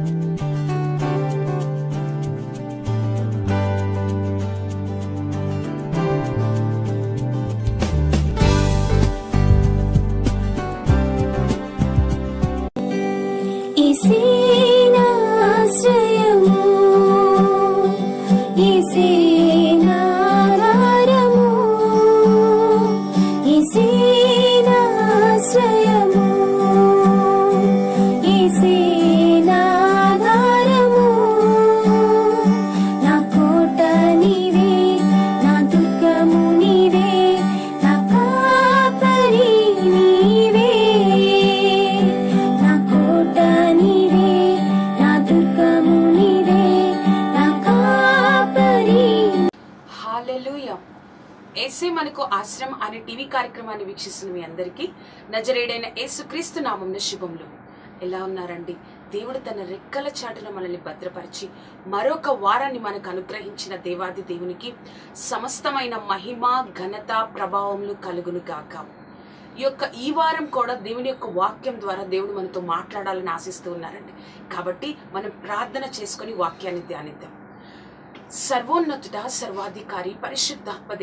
Música వీక్షిస్తున్న మీ అందరికీ నజరేడైన యేసుక్రీస్తు నామం శుభములు. ఎలా ఉన్నారండి? దేవుడు తన రెక్కల చాటున మనల్ని భద్రపరిచి మరొక వారాన్ని మనకు అనుగ్రహించిన దేవాది దేవునికి సమస్తమైన మహిమ ఘనత ప్రభావములు కలుగును గాక. ఈ యొక్క ఈ వారం కూడా దేవుని యొక్క వాక్యం ద్వారా దేవుడు మనతో మాట్లాడాలని ఆశిస్తూ ఉన్నారండి. కాబట్టి మనం ప్రార్థన చేసుకొని వాక్యాన్ని ధ్యానిద్దాం. సర్వోన్నతుడ సర్వాధికారి పరిశుద్ధాత్మ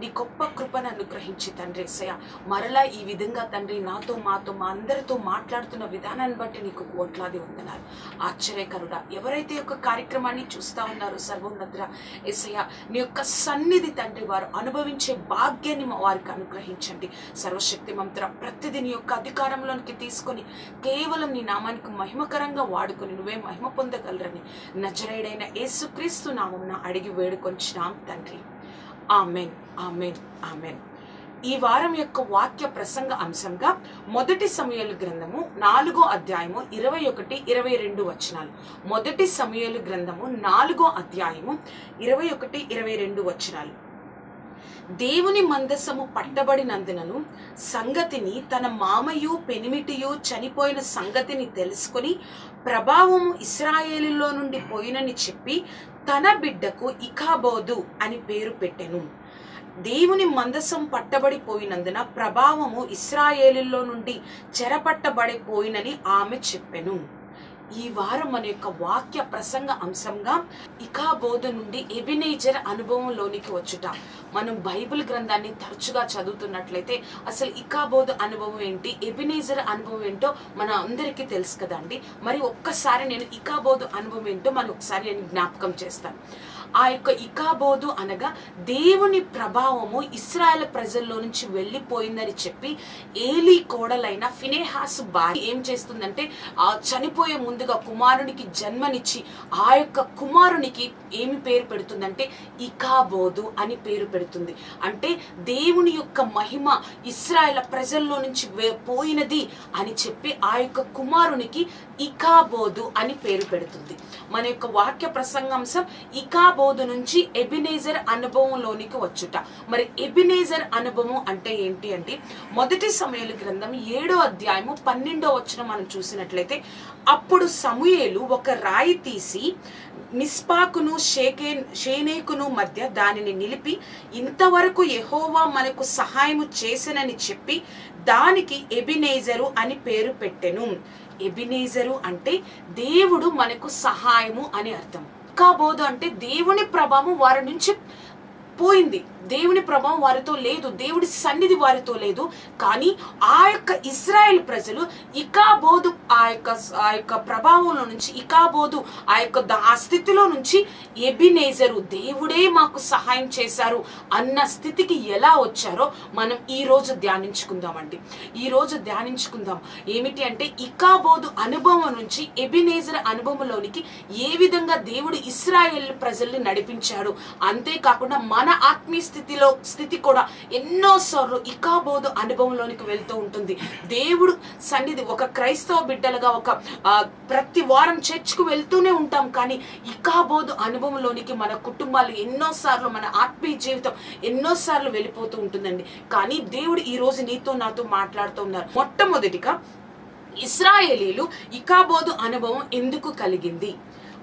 నీ గొప్ప కృపను అనుగ్రహించి తండ్రి ఏసయ మరలా ఈ విధంగా తండ్రి నాతో మాతో మా అందరితో మాట్లాడుతున్న విధానాన్ని బట్టి నీకు కోట్లాది వందనాలు. ఆశ్చర్యకరుడా ఎవరైతే యొక్క కార్యక్రమాన్ని చూస్తా ఉన్నారో సర్వోన్నతుడ ఏసయ నీ యొక్క సన్నిధి తండ్రి వారు అనుభవించే భాగ్యాన్ని మా వారికి అనుగ్రహించండి. సర్వశక్తి మంత్ర ప్రతిదీ నీ యొక్క అధికారంలోనికి తీసుకొని కేవలం నీ నామానికి మహిమకరంగా వాడుకొని నువ్వే మహిమ పొందగలరని. నజరేడైన యేసుక్రీస్తు నామమున అడిగి వేడుకొంచున్నాం తండ్రి. Amen amen amen. ఈ వారం యొక్క వాక్య ప్రసంగ అంశంగా మొదటి సమయాలు గ్రంథము నాలుగో అధ్యాయము ఇరవై ఒకటి ఇరవై రెండు వచనాలు. మొదటి సమయాలు గ్రంథము నాలుగో అధ్యాయము ఇరవై ఒకటి ఇరవై రెండు వచనాలు. దేవుని మందసము పట్టబడినందునను సంగతిని తన మామయు పెనిమిటియు చనిపోయిన సంగతిని తెలుసుకొని ప్రభావము ఇస్రాయేలులో నుండి పోయినని చెప్పి తన బిడ్డకు ఇకాబోదు అని పేరు పెట్టెను. దేవుని మందసం పట్టబడిపోయినందున ప్రభావము ఇస్రాయేలులో నుండి చెరపట్టబడిపోయినని ఆమె చెప్పెను. ఈ వారం మన యొక్క వాక్య ప్రసంగ అంశంగా ఇకాబోధ నుండి ఎబినేజర్ అనుభవంలోనికి వచ్చుట. మనం బైబిల్ గ్రంథాన్ని తరచుగా చదువుతున్నట్లయితే అసలు ఇకాబోధ అనుభవం ఏంటి ఎబినేజర్ అనుభవం ఏంటో మన అందరికీ తెలుసు కదండి. మరి ఒక్కసారి నేను ఇకాబోధ అనుభవం ఏంటో మనం ఒకసారి నేను జ్ఞాపకం చేస్తాను. ఆ యొక్క ఇకాబోధు అనగా దేవుని ప్రభావము ఇస్రాయల్ ప్రజల్లో నుంచి వెళ్ళిపోయిందని చెప్పి ఏలీ కోడలైన ఫినేహాస్ భార్య ఏం చేస్తుందంటే ఆ చనిపోయే ముందుగా కుమారునికి జన్మనిచ్చి ఆ యొక్క కుమారునికి ఏమి పేరు పెడుతుందంటే ఇకాబోదు అని పేరు పెడుతుంది. అంటే దేవుని యొక్క మహిమ ఇస్రాయల ప్రజల్లో నుంచి వే- పోయినది అని చెప్పి ఆ యొక్క కుమారునికి ఇకాబోధు అని పేరు పెడుతుంది. మన యొక్క వాక్య ప్రసంగాంశం ఇకాబోధు నుంచి ఎబినేజర్ అనుభవంలోనికి వచ్చుట. మరి ఎబినేజర్ అనుభవం అంటే ఏంటి అంటే మొదటి సమయాల గ్రంథం ఏడో అధ్యాయము పన్నెండో వచ్చిన మనం చూసినట్లయితే అప్పుడు సమూయేలు ఒక రాయి తీసి మిస్పాకును షేకే షేనేకును మధ్య దానిని నిలిపి ఇంతవరకు ఎహోవా మనకు సహాయము చేసినని చెప్పి దానికి ఎబినేజరు అని పేరు పెట్టెను. ఎబినేజరు అంటే దేవుడు మనకు సహాయము అని అర్థం. కాబోదు అంటే దేవుని ప్రభావం వారి నుంచి పోయింది. దేవుని ప్రభావం వారితో లేదు దేవుడి సన్నిధి వారితో లేదు. కానీ ఆ యొక్క ఇస్రాయెల్ ప్రజలు ఇకాబోధు ఆ యొక్క ఆ యొక్క ప్రభావంలో నుంచి ఇకాబోధు ఆ యొక్క ఆ స్థితిలో నుంచి ఎబినేజరు దేవుడే మాకు సహాయం చేశారు అన్న స్థితికి ఎలా వచ్చారో మనం ఈ రోజు ధ్యానించుకుందామండి. ఈ రోజు ధ్యానించుకుందాం. ఏమిటి అంటే ఇకాబోధు అనుభవం నుంచి ఎబినేజర్ అనుభవంలోనికి ఏ విధంగా దేవుడు ఇస్రాయేల్ ప్రజల్ని నడిపించాడు. అంతేకాకుండా మన ఆత్మీయ స్థితిలో స్థితి కూడా ఎన్నోసార్లు ఇకాబోధ అనుభవంలోనికి వెళ్తూ ఉంటుంది. దేవుడు సన్నిధి ఒక క్రైస్తవ బిడ్డలుగా ఒక ప్రతి వారం చర్చ్కు వెళ్తూనే ఉంటాం. కానీ ఇకాబోధ అనుభవంలోనికి మన కుటుంబాలు ఎన్నోసార్లు మన ఆత్మీయ జీవితం ఎన్నోసార్లు వెళ్ళిపోతూ ఉంటుందండి. కానీ దేవుడు ఈ రోజు నీతో నాతో మాట్లాడుతూ ఉన్నారు. మొట్టమొదటిగా ఇస్రాయేలీలు ఇకాబోధు అనుభవం ఎందుకు కలిగింది?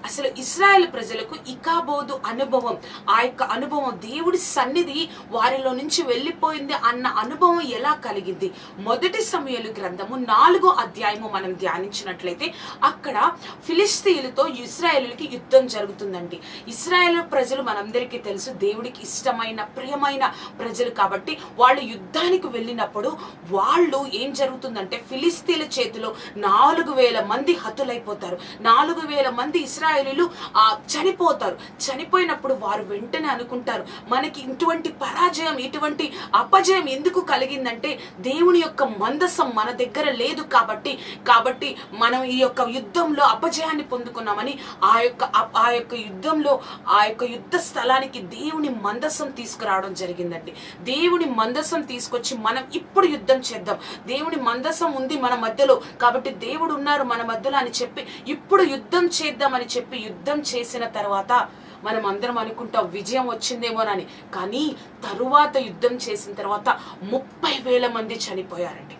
అసలు ఇస్రాయెల్ ప్రజలకు ఇకాబోదు అనుభవం ఆ యొక్క అనుభవం దేవుడి సన్నిధి వారిలో నుంచి వెళ్ళిపోయింది అన్న అనుభవం ఎలా కలిగింది? మొదటి సమయాలు గ్రంథము నాలుగో అధ్యాయము మనం ధ్యానించినట్లయితే అక్కడ ఫిలిస్తీన్లతో ఇస్రాయేలుకి యుద్ధం జరుగుతుందండి. ఇస్రాయేల్ ప్రజలు మనందరికీ తెలుసు దేవుడికి ఇష్టమైన ప్రియమైన ప్రజలు కాబట్టి వాళ్ళు యుద్ధానికి వెళ్ళినప్పుడు వాళ్ళు ఏం జరుగుతుందంటే ఫిలిస్తీన్ల చేతిలో నాలుగు వేల మంది హతులైపోతారు. నాలుగు వేల మంది ఇస్రాయేలీలు ఆ చనిపోతారు. చనిపోయినప్పుడు వారు వెంటనే అనుకుంటారు మనకి ఇటువంటి పరాజయం ఇటువంటి అపజయం ఎందుకు కలిగిందంటే దేవుని యొక్క మందసం మన దగ్గర లేదు కాబట్టి కాబట్టి మనం ఈ యొక్క యుద్ధంలో అపజయాన్ని పొందుకున్నామని ఆ యొక్క ఆ- ఆ యొక్క యుద్ధంలో ఆ యొక్క యుద్ధ స్థలానికి దేవుని మందసం తీసుకురావడం జరిగిందండి. దేవుని మందసం తీసుకొచ్చి మనం ఇప్పుడు యుద్ధం చేద్దాం. దేవుని మందసం ఉంది మన మధ్యలో కాబట్టి దేవుడు ఉన్నారు మన మధ్యలో అని చెప్పి ఇప్పుడు యుద్ధం చేద్దామని చెప్పి చెప్పి యుద్ధం చేసిన తర్వాత మనం అందరం అనుకుంటాం విజయం వచ్చిందేమోనని కానీ తరువాత యుద్ధం చేసిన తర్వాత ముప్పై వేల మంది చనిపోయారండి.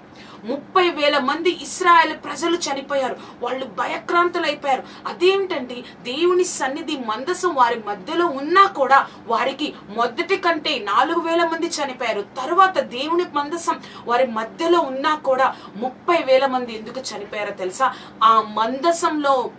ముప్పై వేల మంది ఇస్రాయల్ ప్రజలు చనిపోయారు. వాళ్ళు భయక్రాంతులైపోయారు అదేమిటండి దేవుని సన్నిధి మందసం వారి మధ్యలో ఉన్నా కూడా వారికి మొదటి కంటే నాలుగు వేల మంది చనిపోయారు. తరువాత దేవుని మందసం వారి మధ్యలో ఉన్నా కూడా ముప్పై వేల మంది ఎందుకు చనిపోయారో తెలుసా? ఆ మందసంలో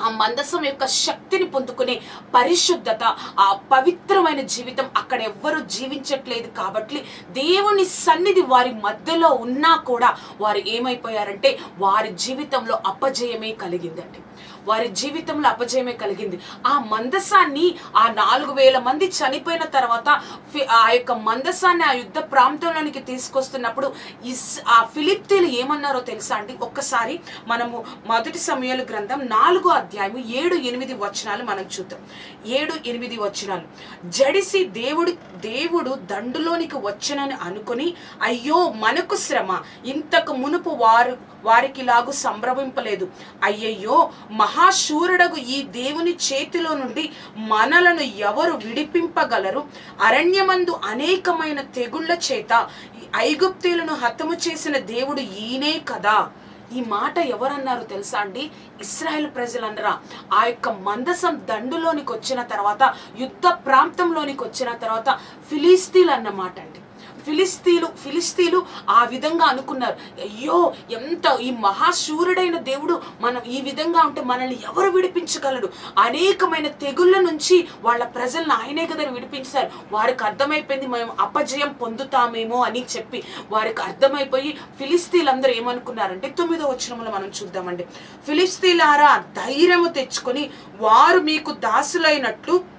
ఆ మందసం యొక్క శక్తిని పొందుకునే పరిశుద్ధత ఆ పవిత్రమైన జీవితం అక్కడ ఎవ్వరు జీవించట్లేదు కాబట్టి దేవుని సన్నిధి వారి మధ్యలో ఉన్నా కూడా వారు ఏమైపోయారంటే వారి జీవితంలో అపజయమే కలిగిందండి. వారి జీవితంలో అపజయమే కలిగింది. ఆ మందసాన్ని ఆ నాలుగు వేల మంది చనిపోయిన తర్వాత ఫి- ఆ యొక్క మందసాన్ని ఆ యుద్ధ ప్రాంతంలోనికి తీసుకొస్తున్నప్పుడు ఇస్ ఆ ఫిలిప్తీలు ఏమన్నారో తెలుసా అండి? ఒక్కసారి మనము మొదటి సమయాల గ్రంథం నాలుగో అధ్యాయము ఏడు ఎనిమిది వచనాలు మనం చూద్దాం. ఏడు ఎనిమిది వచనాలు. జడిసి దేవుడు దేవుడు దండులోనికి వచ్చనని అనుకొని అయ్యో మనకు శ్రమ. ఇంతకు మునుపు వారు వారికి లాగు సంభ్రమింపలేదు. అయ్యయ్యో మహాశూరుడగు ఈ దేవుని చేతిలో నుండి మనలను ఎవరు విడిపింపగలరు? అరణ్యమందు అనేకమైన తెగుళ్ళ చేత ఐగుప్తులను ఐగుప్తీలను హతము చేసిన దేవుడు ఈయనే కదా. ఈ మాట ఎవరన్నారు తెలుసా అండి? ఇస్రాయేల్ ప్రజలన్నరా ఆ యొక్క మందసం దండులోనికి వచ్చిన తర్వాత యుద్ధ ప్రాంతంలోనికి వచ్చిన తర్వాత ఫిలిస్తీన్ అన్నమాట అండి. ఫిలిస్తీలు ఫిలిస్తీలు ఆ విధంగా అనుకున్నారు. అయ్యో ఎంత ఈ మహాశూరుడైన దేవుడు మనం ఈ విధంగా ఉంటే మనల్ని ఎవరు విడిపించగలడు? అనేకమైన తెగుళ్ళ నుంచి వాళ్ళ ప్రజలను ఆయనే కదా విడిపించారు. వారికి అర్థమైపోయింది మేము అపజయం పొందుతామేమో అని చెప్పి వారికి అర్థమైపోయి ఫిలిస్తీలందరూ ఏమనుకున్నారంటే తొమ్మిదో వచనంలో మనం చూద్దామండి. ఫిలిస్తీలారా ధైర్యము తెచ్చుకొని వారు మీకు దాసులైనట్లు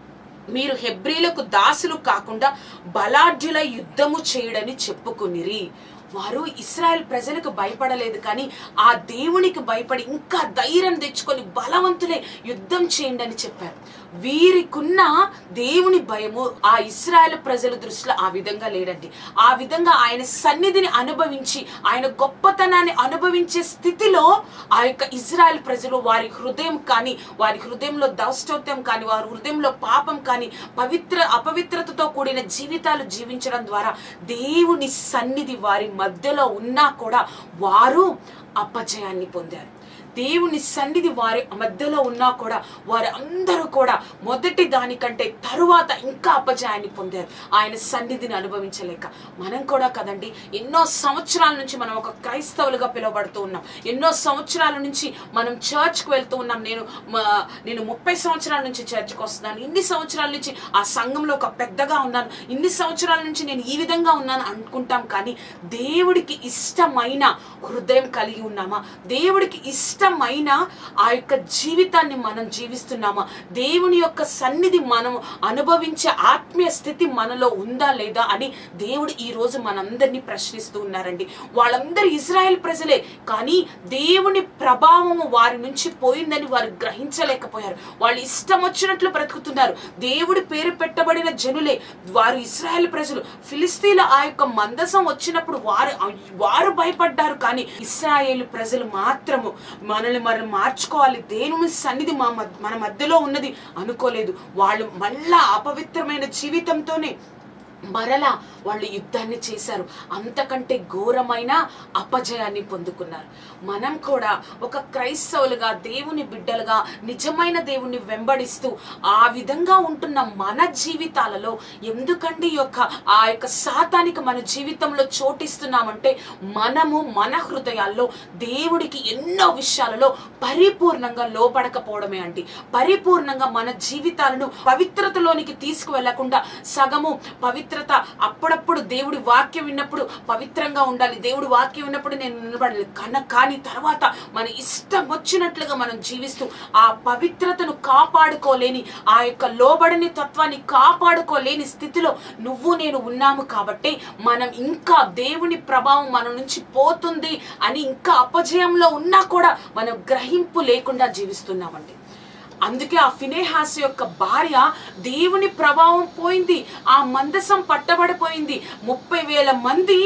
మీరు హెబ్రీలకు దాసులు కాకుండా బలాఢ్యుల యుద్ధము చేయడని చెప్పుకునిరి. వారు ఇస్రాయెల్ ప్రజలకు భయపడలేదు కానీ ఆ దేవునికి భయపడి ఇంకా ధైర్యం తెచ్చుకొని బలవంతులే యుద్ధం చేయండి అని చెప్పారు. వీరికున్న దేవుని భయము ఆ ఇస్రాయల్ ప్రజల దృష్టిలో ఆ విధంగా లేడండి ఆ విధంగా ఆయన సన్నిధిని అనుభవించి ఆయన గొప్పతనాన్ని అనుభవించే స్థితిలో ఆ యొక్క ఇజ్రాయెల్ ప్రజలు వారి హృదయం కానీ వారి హృదయంలో దౌష్టోత్యం కానీ వారి హృదయంలో పాపం కానీ పవిత్ర అపవిత్రతతో కూడిన జీవితాలు జీవించడం ద్వారా దేవుని సన్నిధి వారి మధ్యలో ఉన్నా కూడా వారు అపజయాన్ని పొందారు. దేవుని సన్నిధి వారి మధ్యలో ఉన్నా కూడా వారు అందరూ కూడా మొదటి దానికంటే తరువాత ఇంకా అపజయాన్ని పొందారు. ఆయన సన్నిధిని అనుభవించలేక. మనం కూడా కదండి ఎన్నో సంవత్సరాల నుంచి మనం ఒక క్రైస్తవులుగా పిలువబడుతూ ఉన్నాం. ఎన్నో సంవత్సరాల నుంచి మనం చర్చ్కి వెళ్తూ ఉన్నాం. నేను నేను ముప్పై సంవత్సరాల నుంచి చర్చ్కి వస్తున్నాను. ఇన్ని సంవత్సరాల నుంచి ఆ సంఘంలో ఒక పెద్దగా ఉన్నాను. ఇన్ని సంవత్సరాల నుంచి నేను ఈ విధంగా ఉన్నాను అనుకుంటాం కానీ దేవుడికి ఇష్టమైన హృదయం కలిగి ఉన్నామా? దేవుడికి ఇష్ట ఇష్టమైన ఆ యొక్క జీవితాన్ని మనం జీవిస్తున్నామా? దేవుని యొక్క సన్నిధి మనం అనుభవించే ఆత్మీయ స్థితి మనలో ఉందా లేదా అని దేవుడు ఈ రోజు మనందరినీ ప్రశ్నిస్తూ ఉన్నారండి. వాళ్ళందరూ ఇజ్రాయెల్ ప్రజలే కానీ దేవుని ప్రభావము వారి నుంచి పోయిందని వారు గ్రహించలేకపోయారు. వాళ్ళు ఇష్టం వచ్చినట్లు బ్రతుకుతున్నారు. దేవుడి పేరు పెట్టబడిన జనులే వారు ఇస్రాయెల్ ప్రజలు. ఫిలిస్తీన్ల ఆ యొక్క మందసం వచ్చినప్పుడు వారు వారు భయపడ్డారు కానీ ఇస్రాయేల్ ప్రజలు మాత్రము మనల్ని మనం మార్చుకోవాలి. దేవుని సన్నిధి మా మన మధ్యలో ఉన్నది. అనుకోలేదు. వాళ్ళు మళ్ళా అపవిత్రమైన జీవితంతోనే మరలా వాళ్ళు యుద్ధాన్ని చేశారు. అంతకంటే ఘోరమైన అపజయాన్ని పొందుకున్నారు. మనం కూడా ఒక క్రైస్తవులుగా దేవుని బిడ్డలుగా నిజమైన దేవుణ్ణి వెంబడిస్తూ ఆ విధంగా ఉంటున్న మన జీవితాలలో ఎందుకండి యొక్క ఆ యొక్క శాతానికి మన జీవితంలో చోటిస్తున్నామంటే మనము మన హృదయాల్లో దేవుడికి ఎన్నో విషయాలలో పరిపూర్ణంగా లోపడకపోవడమే అండి. పరిపూర్ణంగా మన జీవితాలను పవిత్రతలోనికి తీసుకువెళ్ళకుండా సగము పవిత్ర పవిత్రత అప్పుడప్పుడు దేవుడి వాక్యం విన్నప్పుడు పవిత్రంగా ఉండాలి. దేవుడి వాక్యం విన్నప్పుడు నేను నిలబడాలి. కన కానీ తర్వాత మన ఇష్టం వచ్చినట్లుగా మనం జీవిస్తూ ఆ పవిత్రతను కాపాడుకోలేని ఆ యొక్క లోబడని తత్వాన్ని కాపాడుకోలేని స్థితిలో నువ్వు నేను ఉన్నాము కాబట్టి మనం ఇంకా దేవుని ప్రభావం మన నుంచి పోతుంది అని ఇంకా అపజయంలో ఉన్నా కూడా మనం గ్రహింపు లేకుండా జీవిస్తున్నామండి. అందుకే ఆ ఫినేహాస్ యొక్క భార్య దేవుని ప్రభావం పోయింది. ఆ మందసం పట్టబడిపోయింది. ముప్పై వేల మంది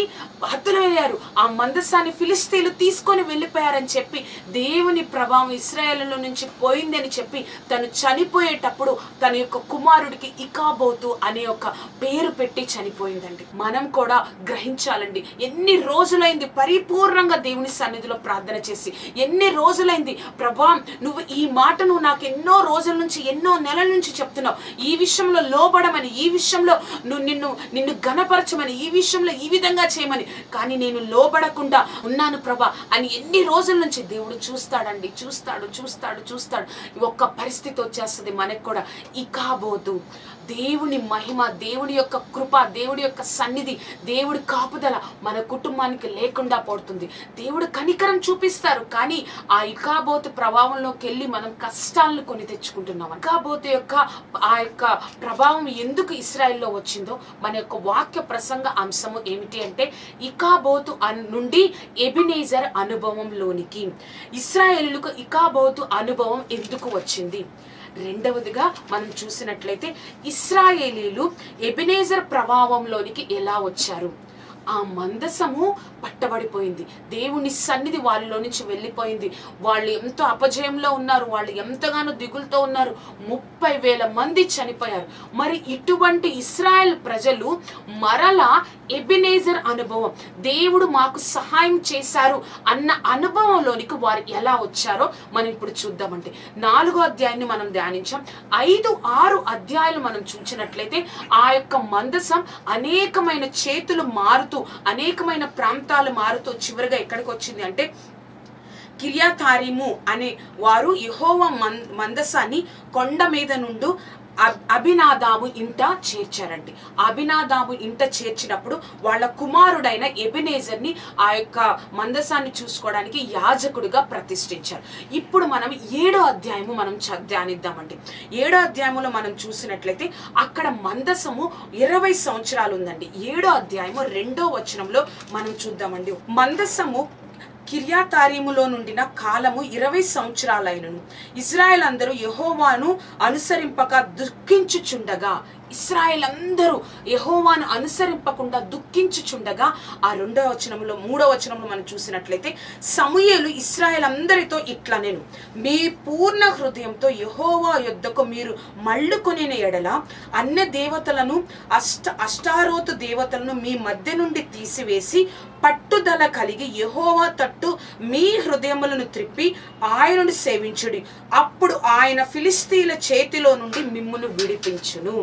హతులయ్యారు ఆ మందసాన్ని ఫిలిస్తీన్లు తీసుకొని వెళ్ళిపోయారని చెప్పి దేవుని ప్రభావం ఇస్రాయేల్లో నుంచి పోయిందని చెప్పి తను చనిపోయేటప్పుడు తన యొక్క కుమారుడికి ఇకాబోతు అనే ఒక పేరు పెట్టి చనిపోయిందండి. మనం కూడా గ్రహించాలండి. ఎన్ని రోజులైంది పరిపూర్ణంగా దేవుని సన్నిధిలో ప్రార్థన చేసి ఎన్ని రోజులైంది ప్రభా నువ్వు ఈ మాటను నాకు ఎన్నో ఎన్నో రోజుల నుంచి ఎన్నో నెలల నుంచి చెప్తున్నావు ఈ విషయంలో లోబడమని ఈ విషయంలో నువ్వు నిన్ను నిన్ను గణపరచమని ఈ విషయంలో ఈ విధంగా చేయమని. కానీ నేను లోబడకుండా ఉన్నాను ప్రభా అని ఎన్ని రోజుల నుంచి దేవుడు చూస్తాడండి చూస్తాడు చూస్తాడు చూస్తాడు. ఒక్క పరిస్థితి వచ్చేస్తుంది మనకు కూడా. ఇకాబోదు దేవుని మహిమ దేవుని యొక్క కృప దేవుడి యొక్క సన్నిధి దేవుడి కాపుదల మన కుటుంబానికి లేకుండా పడుతుంది. దేవుడు కనికరం చూపిస్తారు కానీ ఆ ఇకాబోతు ప్రభావంలోకి వెళ్ళి మనం కష్టాలను కొని తెచ్చుకుంటున్నాం. ఇకాబోతు యొక్క ఆ యొక్క ప్రభావం ఎందుకు ఇస్రాయిల్లో వచ్చిందో మన యొక్క వాక్య ప్రసంగ అంశము ఏమిటి అంటే ఇకాబోతు నుండి ఎబినేజర్ అనుభవంలోనికి. ఇస్రాయేలులకు ఇకాబోతు అనుభవం ఎందుకు వచ్చింది? రెండవదిగా మనం చూసినట్లయితే ఇస్రాయేలీలు ఎబినేజర్ ప్రభావంలోనికి ఎలా వచ్చారు? ఆ మందసము పట్టబడిపోయింది. దేవుని సన్నిధి వాళ్ళలో నుంచి వెళ్ళిపోయింది. వాళ్ళు ఎంతో అపజయంలో ఉన్నారు. వాళ్ళు ఎంతగానో దిగులతో ఉన్నారు. ముప్పై వేల మంది చనిపోయారు. మరి ఇటువంటి ఇస్రాయల్ ప్రజలు మరలా ఎబినేజర్ అనుభవం దేవుడు మాకు సహాయం చేశారు అన్న అనుభవంలోనికి వారు ఎలా వచ్చారో మనం ఇప్పుడు చూద్దామండి. నాలుగో అధ్యాయాన్ని మనం ధ్యానించాం. ఐదు ఆరు అధ్యాయాలు మనం చూసినట్లయితే ఆ యొక్క మందసం అనేకమైన చేతులు మారుతూ అనేకమైన ప్రాంతాలు మారుతూ చివరిగా ఎక్కడికి వచ్చింది అంటే కిర్యాతారిము అనే వారు యెహోవా మం మందసాన్ని కొండ మీద నుండి అబ్- ఇంట చేర్చారండి. అభినాదాము ఇంట చేర్చినప్పుడు వాళ్ళ కుమారుడైన ఎబినేజర్ని ఆ యొక్క మందసాన్ని చూసుకోవడానికి యాజకుడిగా ప్రతిష్ఠించారు. ఇప్పుడు మనం ఏడో అధ్యాయము మనం ధ్యానిద్దామండి. ఏడో అధ్యాయములో మనం చూసినట్లయితే అక్కడ మందసము ఇరవై సంవత్సరాలు ఉందండి ఏడో అధ్యాయము రెండో వచనంలో మనం చూద్దామండి. మందసము కిర్యాతారీములో నుండిన కాలము ఇరవై సంవత్సరాలైనను. ఇజ్రాయెల్ అందరూ యహోవాను అనుసరింపక దుఃఖించుచుండగా ఇస్రాయల్ అందరూ యహోవాను అనుసరింపకుండా దుఃఖించుచుండగా ఆ రెండవ వచనంలో మూడవ వచనంలో మనం చూసినట్లయితే సమూయేలు ఇస్రాయల్ అందరితో ఇట్లా నేను మీ పూర్ణ హృదయంతో యహోవా యొద్దకు మీరు మళ్ళుకొనిన ఎడల అన్య దేవతలను అష్ట అష్టారోతు దేవతలను మీ మధ్య నుండి తీసివేసి పట్టుదల కలిగి యహోవా తట్టు మీ హృదయములను త్రిప్పి ఆయనను సేవించుడి. అప్పుడు ఆయన ఫిలిస్తీన్ల చేతిలో నుండి మిమ్మును విడిపించును.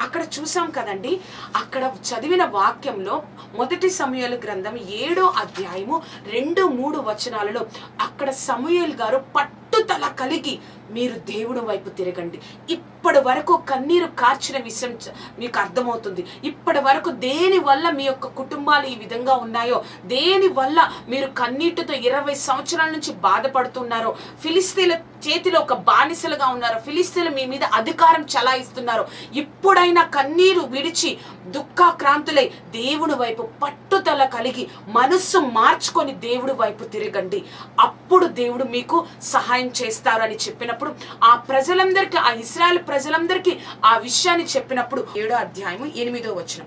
అక్కడ చూసాం కదండి అక్కడ చదివిన వాక్యంలో మొదటి సమయాల గ్రంథం ఏడో అధ్యాయము రెండు మూడు వచనాలలో అక్కడ సమూయేల్ గారు పట్టుదల కలిగి మీరు దేవుడు వైపు తిరగండి. ఇప్పటి వరకు కన్నీరు కార్చిన విషయం మీకు అర్థమవుతుంది. ఇప్పటి వరకు దేని వల్ల మీ యొక్క కుటుంబాలు ఈ విధంగా ఉన్నాయో దేని వల్ల మీరు కన్నీటితో ఇరవై సంవత్సరాల నుంచి బాధపడుతున్నారో ఫిలిస్తీన్ల చేతిలో ఒక బానిసలుగా ఉన్నారో ఫిలిస్తీన్లు మీ మీద అధికారం చలాయిస్తున్నారో. ఇప్పుడైనా కన్నీరు విడిచి దుఃఖాక్రాంతులై దేవుని వైపు పట్టుదల కలిగి మనస్సు మార్చుకొని దేవుడి వైపు తిరగండి. అప్పుడు దేవుడు మీకు సహాయం చేస్తారు అని చెప్పినప్పుడు ఆ ప్రజలందరికీ ఆ ఇస్రాయల్ ప్రజలందరికీ ఆ విషయాన్ని చెప్పినప్పుడు ఏడో అధ్యాయము ఎనిమిదో వచనం.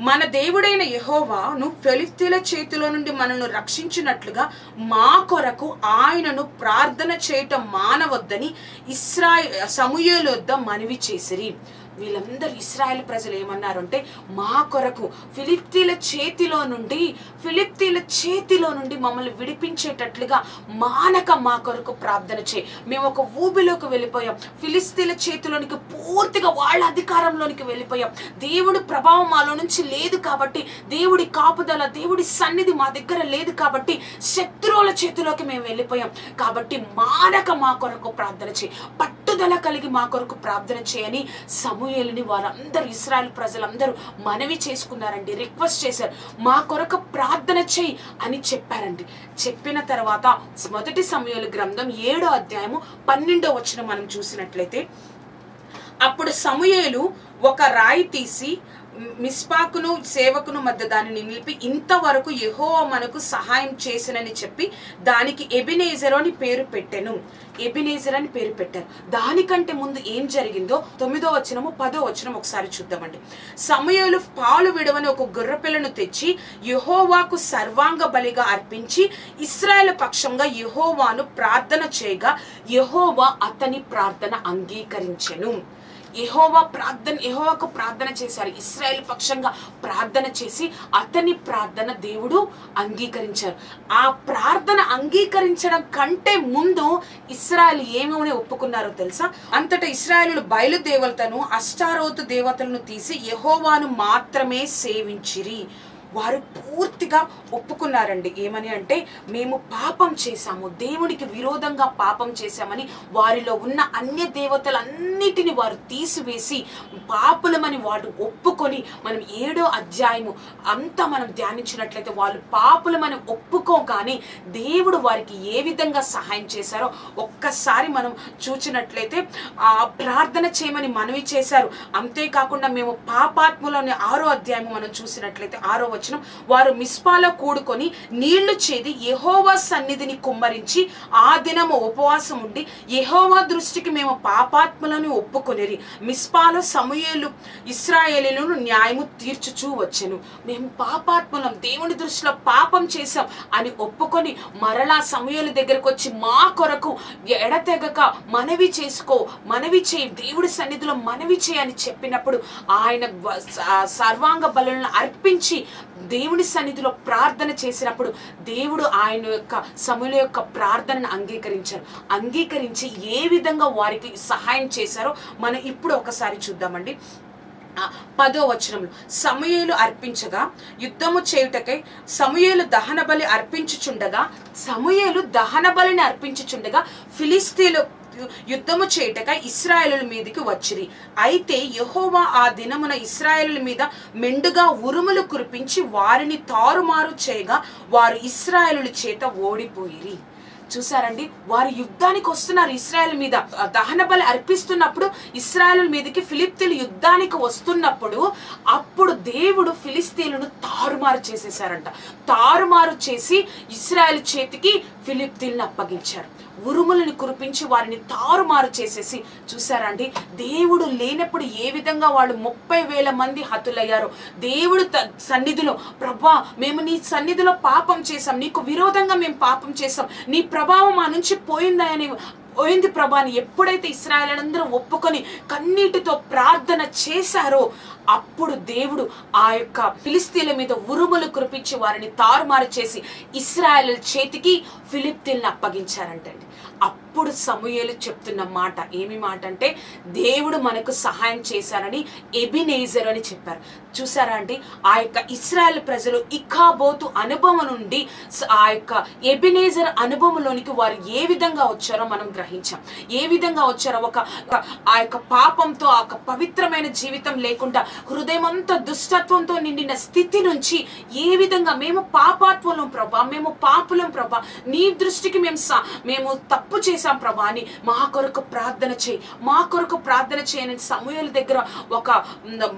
మన దేవుడైన యహోవాను ఫెలిస్తీల చేతిలో నుండి మనను రక్షించినట్లుగా మా కొరకు ఆయనను ప్రార్థన చేయటం మానవద్దని ఇస్రాయ సమూయేలు వద్ద మనవి చేసిరి. వీళ్ళందరూ ఇస్రాయల్ ప్రజలు ఏమన్నారు అంటే మా కొరకు ఫిలిప్తీల చేతిలో నుండి ఫిలిప్తీల చేతిలో నుండి మమ్మల్ని విడిపించేటట్లుగా మానక మా కొరకు ప్రార్థన చేయి. మేము ఒక ఊబిలోకి వెళ్ళిపోయాం. ఫిలిస్తీల చేతిలోనికి పూర్తిగా వాళ్ళ అధికారంలోనికి వెళ్ళిపోయాం. దేవుడు ప్రభావం మాలో నుంచి లేదు కాబట్టి దేవుడి కాపుదల దేవుడి సన్నిధి మా దగ్గర లేదు కాబట్టి శత్రువుల చేతిలోకి మేము వెళ్ళిపోయాం. కాబట్టి మానక మా కొరకు ప్రార్థన చేయి. పట్టుదల కలిగి మా కొరకు ప్రార్థన చేయని సమూయేలుని వారందరూ ఇస్రాయల్ ప్రజలందరూ మనవి చేసుకున్నారండి రిక్వెస్ట్ చేశారు. మా కొరకు ప్రార్థన చేయి అని చెప్పారండి. చెప్పిన తర్వాత మొదటి సమయాలు గ్రంథం ఏడో అధ్యాయము పన్నెండో వచ్చిన మనం చూసినట్లయితే అప్పుడు సమూహలు ఒక రాయి తీసి మిస్పాకును సేవకును మధ్య దానిని నిలిపి ఇంతవరకు యెహోవా మనకు సహాయం చేసినని చెప్పి దానికి ఎబినేజర్ అని పేరు పెట్టెను. ఎబినేజర్ అని పేరు పెట్టారు. దానికంటే ముందు ఏం జరిగిందో తొమ్మిదో వచనము పదో వచనం ఒకసారి చూద్దామండి. సమయాలు పాలు విడవని ఒక గొర్రెపిల్లను తెచ్చి యహోవాకు సర్వాంగ బలిగా అర్పించి ఇస్రాయల్ పక్షంగా యెహోవాను ప్రార్థన చేయగా యెహోవా అతని ప్రార్థన అంగీకరించెను. ఎహోవా ప్రార్థన ఎహోవాకు ప్రార్థన చేశారు. ఇస్రాయల్ పక్షంగా ప్రార్థన చేసి అతని ప్రార్థన దేవుడు అంగీకరించారు. ఆ ప్రార్థన అంగీకరించడం కంటే ముందు ఇస్రాయల్ ఏమని ఒప్పుకున్నారో తెలుసా? అంతటా ఇస్రాయేలు బయలుదేవతను అష్టారోతు దేవతలను తీసి ఎహోవాను మాత్రమే సేవించిరి. వారు పూర్తిగా ఒప్పుకున్నారండి. ఏమని అంటే మేము పాపం చేశాము. దేవునికి విరోధంగా పాపం చేశామని వారిలో ఉన్న అన్య దేవతలన్నిటిని వారు తీసివేసి పాపులమని వాడు ఒప్పుకొని మనం ఏడో అధ్యాయము అంతా మనం ధ్యానించినట్లయితే వాళ్ళు పాపులమని ఒప్పుకోగానే దేవుడు వారికి ఏ విధంగా సహాయం చేశారో ఒక్కసారి మనం చూచినట్లయితే ఆ ప్రార్థన చేయమని మనవి చేశారు. అంతేకాకుండా మేము పాపాత్ములని ఆరో అధ్యాయము మనం చూసినట్లయితే ఆరో వచనం. వారు మిస్పాలో కూడుకొని నీళ్ళు చేది యహోవా సన్నిధిని కుమ్మరించి ఆ దినము ఉపవాసం ఉండి యహోవా దృష్టికి మేము పాపాత్మలను ఒప్పుకొనిరి. మిస్పాలో సమయలు ఇస్రాయేలీలను న్యాయము తీర్చుచూ వచ్చెను. మేము పాపాత్ములం దేవుని దృష్టిలో పాపం చేశాం అని ఒప్పుకొని మరలా సమూయేలు దగ్గరకు వచ్చి మా కొరకు ఎడతెగక మనవి చేసుకో మనవి చేయి దేవుడి సన్నిధిలో మనవి చేయని అని చెప్పినప్పుడు ఆయన సర్వాంగ బలులను అర్పించి దేవుని సన్నిధిలో ప్రార్థన చేసినప్పుడు దేవుడు ఆయన యొక్క సమూల యొక్క ప్రార్థనను అంగీకరించారు. అంగీకరించి ఏ విధంగా వారికి సహాయం చేశారో మనం ఇప్పుడు ఒకసారి చూద్దామండి. పదో వచనంలో సమయలు అర్పించగా యుద్ధము చేయుటకై సమయలు దహన బలి అర్పించుచుండగా సమయలు దహన బలిని అర్పించుచుండగా ఫిలిస్తీన్లు యుద్ధము చేయటక ఇస్రాయేలుల మీదకి వచ్చిరి. అయితే యహోవా ఆ దినమున ఇస్రాయేలుల మీద మెండుగా ఉరుములు కురిపించి వారిని తారుమారు చేయగా వారు ఇస్రాయేలుల చేత ఓడిపోయిరి. చూసారండి వారు యుద్ధానికి వస్తున్నారు ఇస్రాయల్ మీద. దహన బలి అర్పిస్తున్నప్పుడు ఇస్రాయల్ మీదకి ఫిలిప్తీలు యుద్ధానికి వస్తున్నప్పుడు అప్పుడు దేవుడు ఫిలిస్తీన్లను తారుమారు చేసేసారంట తారుమారు చేసి ఇస్రాయల్ చేతికి ఫిలిప్తీన్లను అప్పగించారు. ఉరుములను కురిపించి వారిని తారుమారు చేసేసి చూసారండి దేవుడు లేనప్పుడు ఏ విధంగా వాళ్ళు ముప్పై వేల మంది హతులయ్యారు? దేవుడు త- సన్నిధిలో ప్రభా మేము నీ సన్నిధిలో పాపం చేసాం నీకు విరోధంగా మేము పాపం చేశాం. నీ ప్రభావం మా నుంచి పోయిందా అని పోయింది ప్రభాని ఎప్పుడైతే ఇస్రాయలందరం ఒప్పుకొని కన్నీటితో ప్రార్థన చేశారో అప్పుడు దేవుడు ఆ యొక్క ఫిలిస్తీన్ల మీద ఉరుములు కురిపించి వారిని తారుమారు చేసి ఇస్రాయల్ చేతికి ఫిలిప్తీన్లను అప్పగించారంటండి. అప్పుడు సమూయేలు చెప్తున్న మాట ఏమి మాట అంటే దేవుడు మనకు సహాయం చేశారని ఎబినేజర్ అని చెప్పారు. చూసారా అండి? ఆ యొక్క ఇస్రాయల్ ప్రజలు ఇకాబోతు అనుభవం నుండి ఆ యొక్క ఎబినేజర్ అనుభవంలోనికి వారు ఏ విధంగా వచ్చారో మనం గ్రహించాం. ఏ విధంగా వచ్చారో ఒక ఆ యొక్క పాపంతో ఆ యొక్క పవిత్రమైన జీవితం లేకుండా హృదయం అంతా దుష్టత్వంతో నిండిన స్థితి నుంచి ఏ విధంగా మేము పాపాత్వలం ప్రభా మేము పాపులం ప్రభా నీ దృష్టికి మేము స- మేము తప్పు చేశాం ప్రభా అని మా కొరకు ప్రార్థన చేయి. మా కొరకు ప్రార్థన చేయని సమూహల దగ్గర ఒక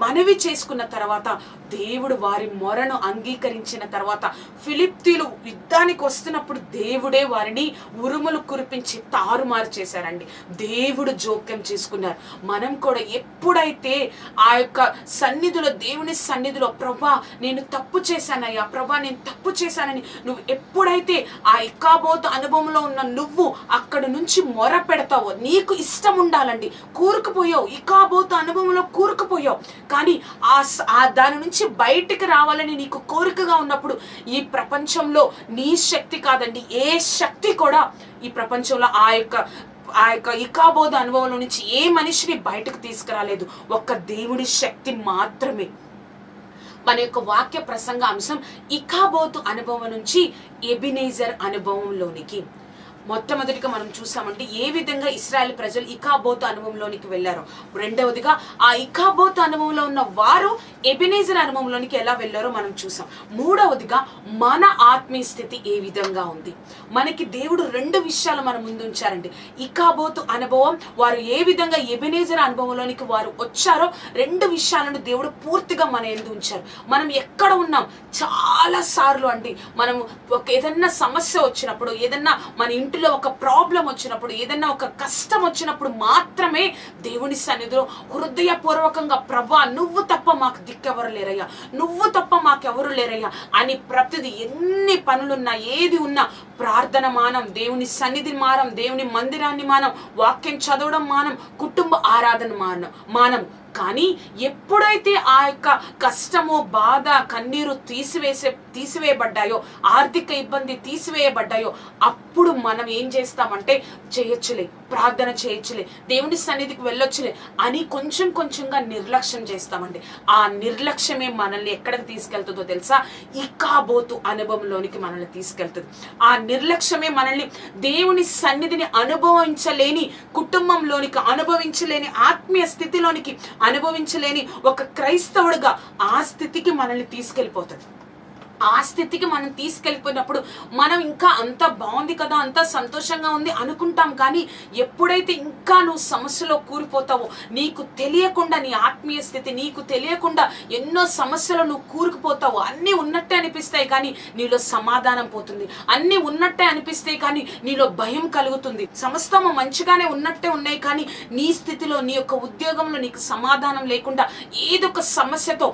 మనవి చేసుకున్న తర్వాత దేవుడు వారి మొరను అంగీకరించిన తర్వాత ఫిలిప్తీలు యుద్ధానికి వస్తున్నప్పుడు దేవుడే వారిని ఉరుములు కురిపించి తారుమారు చేశారండి. దేవుడు జోక్యం చేసుకున్నారు. మనం కూడా ఎప్పుడైతే ఆ యొక్క సన్నిధిలో దేవుని సన్నిధిలో ప్రభా నేను తప్పు చేశానయ్యా ప్రభా నేను తప్పు చేశానని నువ్వు ఎప్పుడైతే ఆ ఇక్కాబోత అనుభవంలో ఉన్న నువ్వు అక్కడ నుంచి మొర పెడతావో. నీకు ఇష్టం ఉండాలండి. కూరుకుపోయావు. ఇకాబోతు అనుభవంలో కూరుకుపోయావు. కానీ ఆ ఆ దాని నుంచి బయటికి రావాలని నీకు కోరికగా ఉన్నప్పుడు ఈ ప్రపంచంలో నీ శక్తి కాదండి. ఏ శక్తి కూడా ఈ ప్రపంచంలో ఆ యొక్క ఆ యొక్క ఇకాబోధ అనుభవంలో నుంచి ఏ మనిషిని బయటకు తీసుకురాలేదు. ఒక్క దేవుడి శక్తి మాత్రమే. మన యొక్క వాక్య ప్రసంగ అంశం ఇకాబోతు అనుభవం నుంచి ఎబినేజర్ అనుభవంలోనికి. మొట్టమొదటిగా మనం చూసామంటే ఏ విధంగా ఇస్రాయల్ ప్రజలు ఇకాబోత్ అనుభవంలోనికి వెళ్ళారు. రెండవదిగా ఆ ఇకాబోత్ అనుభవంలో ఉన్న వారు ఎబినేజర్ అనుభవంలోనికి ఎలా వెళ్ళారో మనం చూసాం. మూడవదిగా మన ఆత్మీయ స్థితి ఏ విధంగా ఉంది? మనకి దేవుడు రెండు విషయాలు మన ముందు ఉంచారండి ఇకాబోతు అనుభవం వారు ఏ విధంగా ఎబినేజర్ అనుభవంలోనికి వారు వచ్చారో రెండు విషయాలను దేవుడు పూర్తిగా మన ఎందు ఉంచారు. మనం ఎక్కడ ఉన్నాం? చాలా సార్లు అండి మనము ఒక ఏదన్నా సమస్య వచ్చినప్పుడు ఏదన్నా మన ఇంటి ఒంటిలో ఒక ప్రాబ్లం వచ్చినప్పుడు ఏదన్నా ఒక కష్టం వచ్చినప్పుడు మాత్రమే దేవుని సన్నిధిలో హృదయపూర్వకంగా ప్రభా నువ్వు తప్ప మాకు దిక్కెవరు లేరయ్యా. నువ్వు తప్ప మాకెవరు లేరయ్యా. అని ప్రతిది ఎన్ని పనులున్నా ఏది ఉన్నా ప్రార్థన మానం దేవుని సన్నిధి మానం దేవుని మందిరాన్ని మానం వాక్యం చదవడం మానం కుటుంబ ఆరాధన మానం మానం. కానీ ఎప్పుడైతే ఆ యొక్క కష్టము బాధ కన్నీరు తీసివేసే తీసివేయబడ్డాయో ఆర్థిక ఇబ్బంది తీసివేయబడ్డాయో అప్పుడు మనం ఏం చేస్తామంటే చేయొచ్చులే ప్రార్థన చేయొచ్చులే దేవుని సన్నిధికి వెళ్ళొచ్చులే అని కొంచెం కొంచెంగా నిర్లక్ష్యం చేస్తామండి. ఆ నిర్లక్ష్యమే మనల్ని ఎక్కడికి తీసుకెళ్తుందో తెలుసా? ఇకాబోతు అనుభవంలోనికి మనల్ని తీసుకెళ్తుంది. ఆ నిర్లక్ష్యమే మనల్ని దేవుని సన్నిధిని అనుభవించలేని కుటుంబంలోనికి అనుభవించలేని ఆత్మీయ స్థితిలోనికి అనుభవించలేని ఒక క్రైస్తవుడిగా ఆ స్థితికి మనల్ని తీసుకెళ్ళిపోతుంది. ఆ స్థితికి మనం తీసుకెళ్ళిపోయినప్పుడు మనం ఇంకా అంత బాగుంది కదా అంత సంతోషంగా ఉంది అనుకుంటాం కానీ ఎప్పుడైతే ఇంకా నువ్వు సమస్యలో కూరిపోతావో నీకు తెలియకుండా నీ ఆత్మీయ స్థితి నీకు తెలియకుండా ఎన్నో సమస్యలు నువ్వు కూరుకుపోతావు అన్నీ ఉన్నట్టే అనిపిస్తాయి కానీ నీలో సమాధానం పోతుంది. అన్నీ ఉన్నట్టే అనిపిస్తాయి కానీ నీలో భయం కలుగుతుంది. సమస్తము మంచిగానే ఉన్నట్టే ఉన్నాయి కానీ నీ స్థితిలో నీ యొక్క ఉద్యోగంలో నీకు సమాధానం లేకుండా ఏదో ఒక సమస్యతో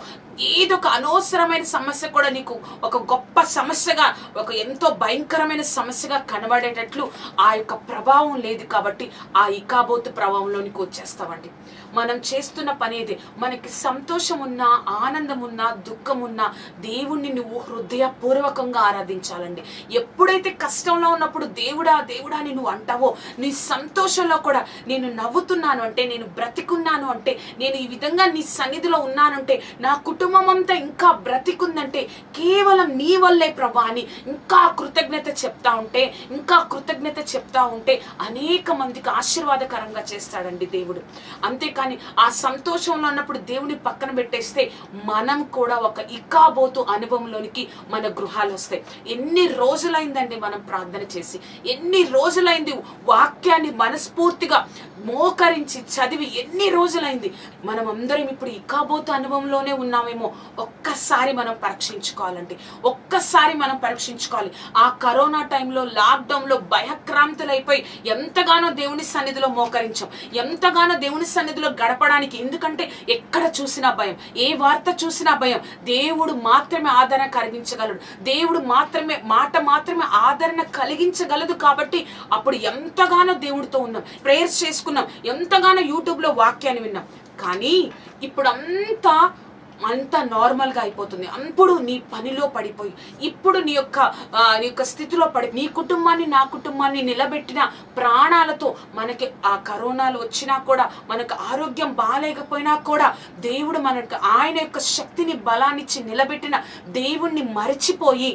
ఏదో ఒక అనవసరమైన సమస్య కూడా నీకు ఒక గొప్ప సమస్యగా ఒక ఎంతో భయంకరమైన సమస్యగా కనబడేటట్లు ఆ యొక్క ప్రభావం లేదు కాబట్టి ఆ ఇకాబోతు ప్రభావంలోనికి వచ్చేస్తామండి మనం చేస్తున్న పని మనకి సంతోషం ఉన్నా ఆనందం ఉన్నా దుఃఖం ఉన్నా దేవుణ్ణి నువ్వు హృదయపూర్వకంగా ఆరాధించాలండి. ఎప్పుడైతే కష్టంలో ఉన్నప్పుడు దేవుడా దేవుడా అని నువ్వు అంటావో నీ సంతోషంలో కూడా నేను నవ్వుతున్నాను అంటే నేను బ్రతికున్నాను అంటే నేను ఈ విధంగా నీ సన్నిధిలో ఉన్నానంటే నా కుటుంబం అంతా ఇంకా బ్రతికుందంటే కేవలం నీ వల్లే ప్రభా అని ఇంకా కృతజ్ఞత చెప్తా ఉంటే ఇంకా కృతజ్ఞత చెప్తా ఉంటే అనేక మందికి ఆశీర్వాదకరంగా చేస్తాడండి దేవుడు. కానీ ఆ సంతోషంలో ఉన్నప్పుడు దేవుని పక్కన పెట్టేస్తే మనం కూడా ఒక ఇక్కాబోతు అనుభవంలోనికి మన గృహాలు వస్తాయి. ఎన్ని రోజులైందండి మనం ప్రార్థన చేసి ఎన్ని రోజులైంది వాక్యాన్ని మనస్ఫూర్తిగా మోకరించి చదివి ఎన్ని రోజులైంది మనం అందరం ఇప్పుడు ఇక్కాబోతు అనుభవంలోనే ఉన్నామేమో ఒక్కసారి మనం పరీక్షించుకోవాలండి. ఒక్కసారి మనం పరీక్షించుకోవాలి. ఆ కరోనా టైంలో లాక్డౌన్లో భయక్రాంతులైపోయి ఎంతగానో దేవుని సన్నిధిలో మోకరించాం. ఎంతగానో దేవుని సన్నిధిలో గడపడానికి. ఎందుకంటే ఎక్కడ చూసినా భయం. ఏ వార్త చూసినా భయం. దేవుడు మాత్రమే ఆదరణ కలిగించగలడు. దేవుడు మాత్రమే మాట మాత్రమే ఆదరణ కలిగించగలదు కాబట్టి అప్పుడు ఎంతగానో దేవుడితో ఉన్నాం. ప్రేయర్స్ చేసుకున్నాం. ఎంతగానో యూట్యూబ్లో వాక్యాన్ని విన్నాం. కానీ ఇప్పుడు అంతా అంత నార్మల్గా అయిపోతుంది. అప్పుడు నీ పనిలో పడిపోయి ఇప్పుడు నీ యొక్క నీ యొక్క స్థితిలో పడి నీ కుటుంబాన్ని నా కుటుంబాన్ని నిలబెట్టిన ప్రాణాలతో మనకి ఆ కరోనాలు వచ్చినా కూడా మనకు ఆరోగ్యం బాగాలేకపోయినా కూడా దేవుడు మనకు ఆయన యొక్క శక్తిని బలాన్నిచ్చి నిలబెట్టిన దేవుణ్ణి మరచిపోయి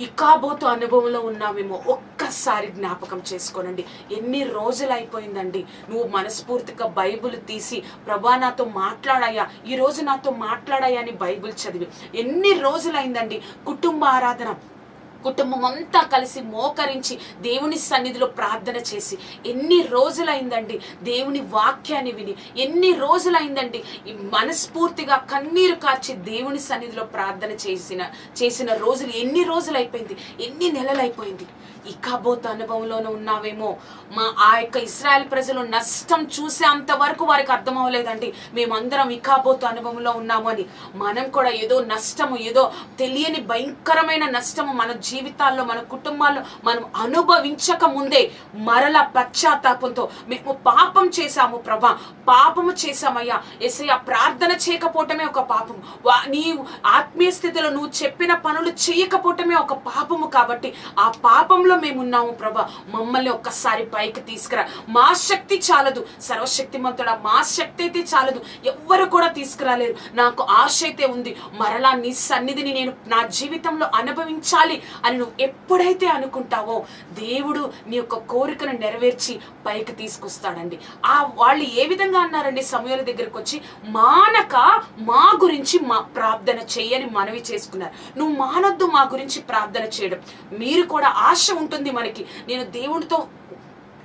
ఇకాబోతు అనుభవంలో ఉన్నామేమో ఒక్కసారి జ్ఞాపకం చేసుకోనండి. ఎన్ని రోజులు అయిపోయిందండి నువ్వు మనస్ఫూర్తిగా బైబిల్ తీసి ప్రభా నాతో మాట్లాడాయా ఈ రోజు నాతో మాట్లాడాయా అని బైబిల్ చదివి. ఎన్ని రోజులైందండి. కుటుంబ ఆరాధన కుటుంబం అంతా కలిసి మోకరించి దేవుని సన్నిధిలో ప్రార్థన చేసి ఎన్ని రోజులైందండి దేవుని వాక్యాన్ని విని ఎన్ని రోజులైందండి మనస్ఫూర్తిగా కన్నీరు కార్చి దేవుని సన్నిధిలో ప్రార్థన చేసిన చేసిన రోజులు ఎన్ని రోజులు అయిపోయింది ఎన్ని నెలలు అయిపోయింది ఇకాబోత్ అనుభవంలోనే ఉన్నావేమో. మా ఆ యొక్క ఇస్రాయల్ ప్రజలు నష్టం చూసేంత వరకు వారికి అర్థం అవ్వలేదండి మేమందరం ఇకాబోత్ అనుభవంలో ఉన్నాము అని. మనం కూడా ఏదో నష్టము ఏదో తెలియని భయంకరమైన నష్టము మన జీవితాల్లో మన కుటుంబాల్లో మనం అనుభవించక ముందే మరల పశ్చాత్తాపంతో మేము పాపం చేశాము ప్రభా పాపము చేశామయ్యా. ఎసయ్య ప్రార్థన చేయకపోవటమే ఒక పాపం వా నీ ఆత్మీయ స్థితిలో నువ్వు చెప్పిన పనులు చేయకపోవటమే ఒక పాపము కాబట్టి ఆ పాపంలో మేము ఉన్నాము ప్రభా. మమ్మల్ని ఒక్కసారి పైకి తీసుకురా. మా శక్తి చాలదు. సర్వశక్తిమంతుడా మా శక్తి అయితే చాలదు. ఎవ్వరు కూడా తీసుకురాలేరు. నాకు ఆశ అయితే ఉంది. మరలా నీ సన్నిధిని నేను నా జీవితంలో అనుభవించాలి అని నువ్వు ఎప్పుడైతే అనుకుంటావో దేవుడు నీ యొక్క కోరికను నెరవేర్చి పైకి తీసుకొస్తాడండి. ఆ వాళ్ళు ఏ విధంగా అన్నారండి? సమయాల దగ్గరకు వచ్చి మానక మా గురించి మా ప్రార్థన చేయని మనవి చేసుకున్నారు. నువ్వు మానొద్దు మా గురించి ప్రార్థన చేయడం. మీరు కూడా ఆశ ఉంటుంది మనకి. నేను దేవుడితో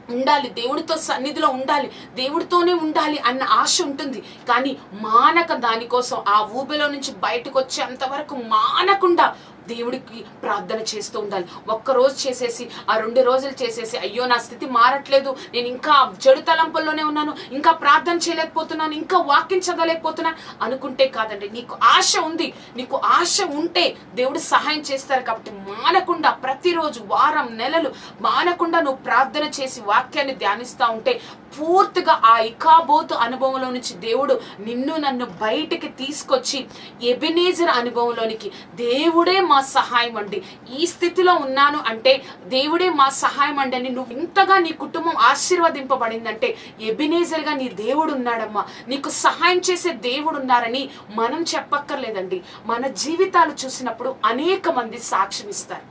ఉండాలి దేవుడితో సన్నిధిలో ఉండాలి దేవుడితోనే ఉండాలి అన్న ఆశ ఉంటుంది. కానీ మానక దానికోసం ఆ ఊబిలో నుంచి బయటకు వచ్చేంత వరకు మానకుండా దేవుడికి ప్రార్థన చేస్తూ ఉండాలి. ఒక్క రోజు చేసేసి ఆ రెండు రోజులు చేసేసి అయ్యో నా స్థితి మారట్లేదు. నేను ఇంకా చెడు తలంపుల్లోనే ఉన్నాను. ఇంకా ప్రార్థన చేయలేకపోతున్నాను. ఇంకా వాక్యం చదవలేకపోతున్నాను అనుకుంటే కాదండి నీకు ఆశ ఉంది. నీకు ఆశ ఉంటే దేవుడు సహాయం చేస్తారు కాబట్టి మానకుండా ప్రతిరోజు వారం నెలలు మానకుండా నువ్వు ప్రార్థన చేసి వాక్యాన్ని ధ్యానిస్తూ ఉంటే పూర్తిగా ఆ ఇకాబోతు అనుభవంలో నుంచి దేవుడు నిన్ను నన్ను బయటికి తీసుకొచ్చి ఎబినేజర్ అనుభవంలోనికి దేవుడే మా సహాయం అండి. ఈ స్థితిలో ఉన్నాను అంటే దేవుడే మా సహాయం అండి అని నువ్వు ఇంతగా నీ కుటుంబం ఆశీర్వదింపబడిందంటే ఎబినేజర్గా నీ దేవుడు ఉన్నాడమ్మా. నీకు సహాయం చేసే దేవుడు ఉన్నారని మనం చెప్పక్కర్లేదండి. మన జీవితాలు చూసినప్పుడు అనేక మంది సాక్ష్యం ఇస్తారు.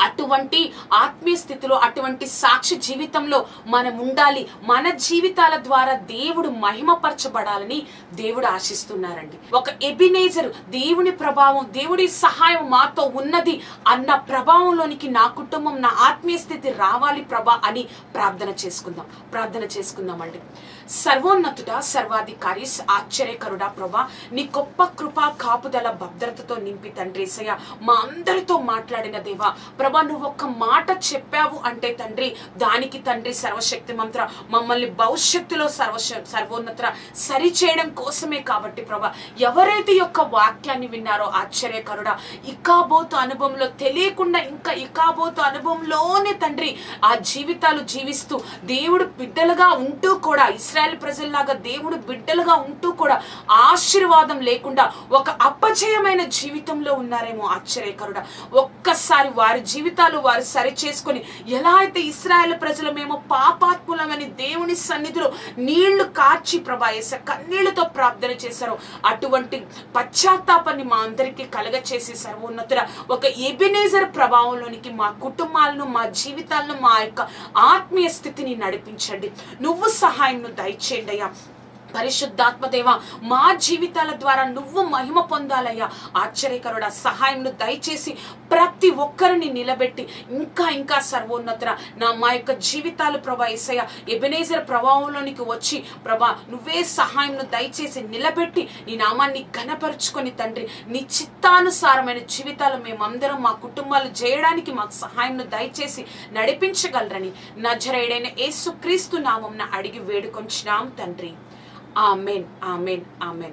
అటువంటి ఆత్మీయ స్థితిలో అటువంటి సాక్షి జీవితంలో మనం ఉండాలి. మన జీవితాల ద్వారా దేవుడు మహిమపరచబడాలని దేవుడు ఆశిస్తున్నారండి. ఒక ఎబినేజర్ దేవుని ప్రభావం దేవుడి సహాయం మాతో ఉన్నది అన్న ప్రభావంలోనికి నా కుటుంబం నా ఆత్మీయ స్థితి రావాలి ప్రభా అని ప్రార్థన చేసుకుందాం. ప్రార్థన చేసుకుందామండి. సర్వోన్నతుడ సర్వాధికారి ఆశ్చర్యకరుడా ప్రభా నీ గొప్ప కృప కాపుదల భద్రతతో నింపి తండ్రిసయ్య మా అందరితో మాట్లాడిన దేవా ప్రభా నువ్వు ఒక్క మాట చెప్పావు అంటే తండ్రి దానికి తండ్రి సర్వశక్తి మంత్ర. మమ్మల్ని భవిష్యత్తులో సర్వ సర్వోన్నత సరిచేయడం కోసమే కాబట్టి ప్రభా ఎవరైతే యొక్క వాక్యాన్ని విన్నారో ఆశ్చర్యకరుడా ఇకాబోతు అనుభవంలో తెలియకుండా ఇంకా ఇకాబోతు అనుభవంలోనే తండ్రి ఆ జీవితాలు జీవిస్తూ దేవుడు బిడ్డలుగా ఉంటూ కూడా ఇస్రాయల్ ప్రజల్లాగా దేవుడు బిడ్డలుగా ఉంటూ కూడా ఆశీర్వాదం లేకుండా ఒక అపజయమైన జీవితంలో ఉన్నారేమో ఆశ్చర్యకరుడా. ఒక్కసారి వారి జీవితాలు వారు సరి చేసుకొని ఎలా అయితే ఇస్రాయల్ ప్రజలు మేము పాపాత్ములమని దేవుని సన్నిధిలో నీళ్ళు కార్చి ప్రభాయస కన్నీళ్ళతో ప్రార్థన చేశారో అటువంటి పశ్చాత్తాపాన్ని మా అందరికీ కలగ చేసి సర్వోన్నతుల ఒక ఎబినేజర్ ప్రభావంలోనికి మా కుటుంబాలను మా జీవితాలను మా యొక్క ఆత్మీయ స్థితిని నడిపించండి. నువ్వు సహాయం దయచేయండి అయ్యా. పరిశుద్ధాత్మదేవ మా జీవితాల ద్వారా నువ్వు మహిమ పొందాలయ్యా. ఆశ్చర్యకరుడ సహాయంను దయచేసి ప్రతి ఒక్కరిని నిలబెట్టి ఇంకా ఇంకా సర్వోన్నతుర నా మా యొక్క జీవితాలు ప్రభా ఎసయ ఎబెనేజర్ ప్రభావంలోనికి వచ్చి ప్రభా నువ్వే సహాయంను దయచేసి నిలబెట్టి నీ నామాన్ని ఘనపరుచుకొని తండ్రి నీ చిత్తానుసారమైన జీవితాలు మేమందరం మా కుటుంబాలు చేయడానికి మాకు సహాయంను దయచేసి నడిపించగలరని నజరేడైన యేసుక్రీస్తు నామంన అడిగి వేడుకొంచినాం తండ్రి. Amen amen amen.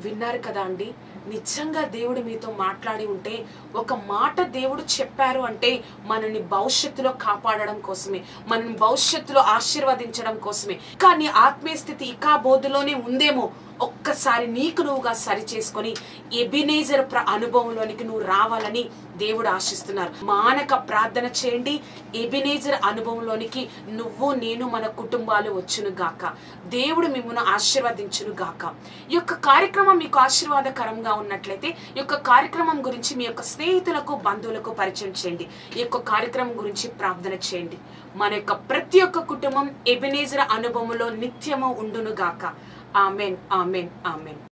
విన్నారు కదా అండి? నిజంగా దేవుడు మీతో మాట్లాడి ఉంటే ఒక మాట దేవుడు చెప్పారు అంటే మనల్ని భవిష్యత్తులో కాపాడడం కోసమే మనల్ని భవిష్యత్తులో ఆశీర్వదించడం కోసమే. కానీ ఆత్మీయ స్థితి ఇకా బోధలోనే ఉందేమో ఒక్కసారి నీకు నువ్వుగా సరి చేసుకొని ఎబినేజర్ ప్ర అనుభవంలోనికి నువ్వు రావాలని దేవుడు ఆశిస్తున్నారు. మానక ప్రార్థన చేయండి. ఎబినేజర్ అనుభవంలోనికి నువ్వు నేను మన కుటుంబాలు వచ్చును గాక. దేవుడు మిమ్మల్ని ఆశీర్వదించును గాక. ఈ యొక్క కార్యక్రమం మీకు ఆశీర్వాదకరంగా ఉన్నట్లయితే ఈ యొక్క కార్యక్రమం గురించి మీ యొక్క స్నేహితులకు బంధువులకు పరిచయం చేయండి. ఈ యొక్క కార్యక్రమం గురించి ప్రార్థన చేయండి. మన యొక్క ప్రతి ఒక్క కుటుంబం ఎబినేజర్ అనుభవంలో నిత్యము ఉండును గాక. Amen amen amen.